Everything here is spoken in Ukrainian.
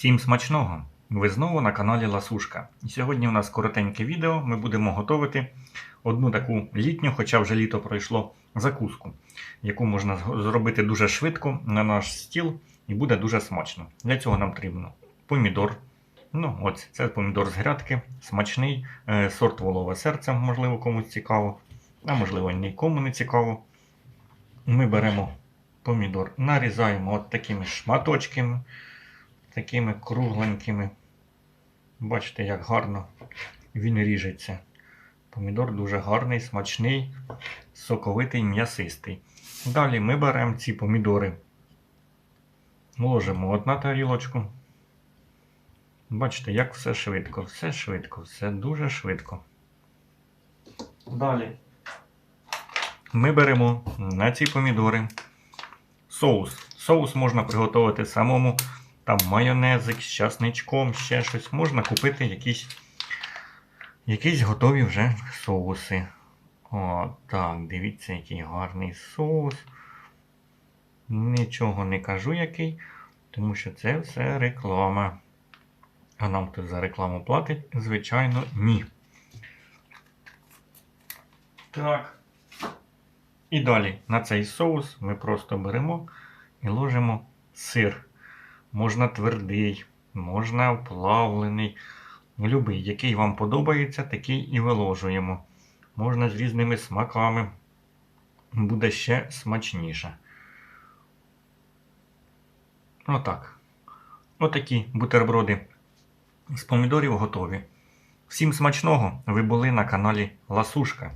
Всім смачного! Ви знову на каналі Ласушка. І сьогодні у нас коротеньке відео. Ми будемо готувати одну таку літню, хоча вже літо пройшло, закуску, яку можна зробити дуже швидко на наш стіл і буде дуже смачно. Для цього нам потрібно помідор. Ну, ось це помідор з грядки, смачний, е, сорт волове серце, можливо, комусь цікаво, а можливо, нікому не цікаво. Ми беремо помідор, нарізаємо от такими шматочками такими кругленькими. Бачите, як гарно він ріжеться. Помідор дуже гарний, смачний, соковитий, м'ясистий. Далі ми беремо ці помідори, ложимо от на тарілочку. Бачите, як все швидко, все швидко, все дуже швидко. Далі ми беремо на ці помідори соус. Соус можна приготувати самому там майонезик з часничком, ще щось. Можна купити якісь, якісь готові вже соуси. О, так, дивіться, який гарний соус. Нічого не кажу який, тому що це все реклама. А нам хтось за рекламу платить? Звичайно, ні. Так. І далі на цей соус ми просто беремо і ложимо сир. Можна твердий, можна плавлений. Любий, який вам подобається, такий і виложуємо. Можна з різними смаками. Буде ще смачніше. Отак. Отакі бутерброди з помідорів готові. Всім смачного! Ви були на каналі Ласушка.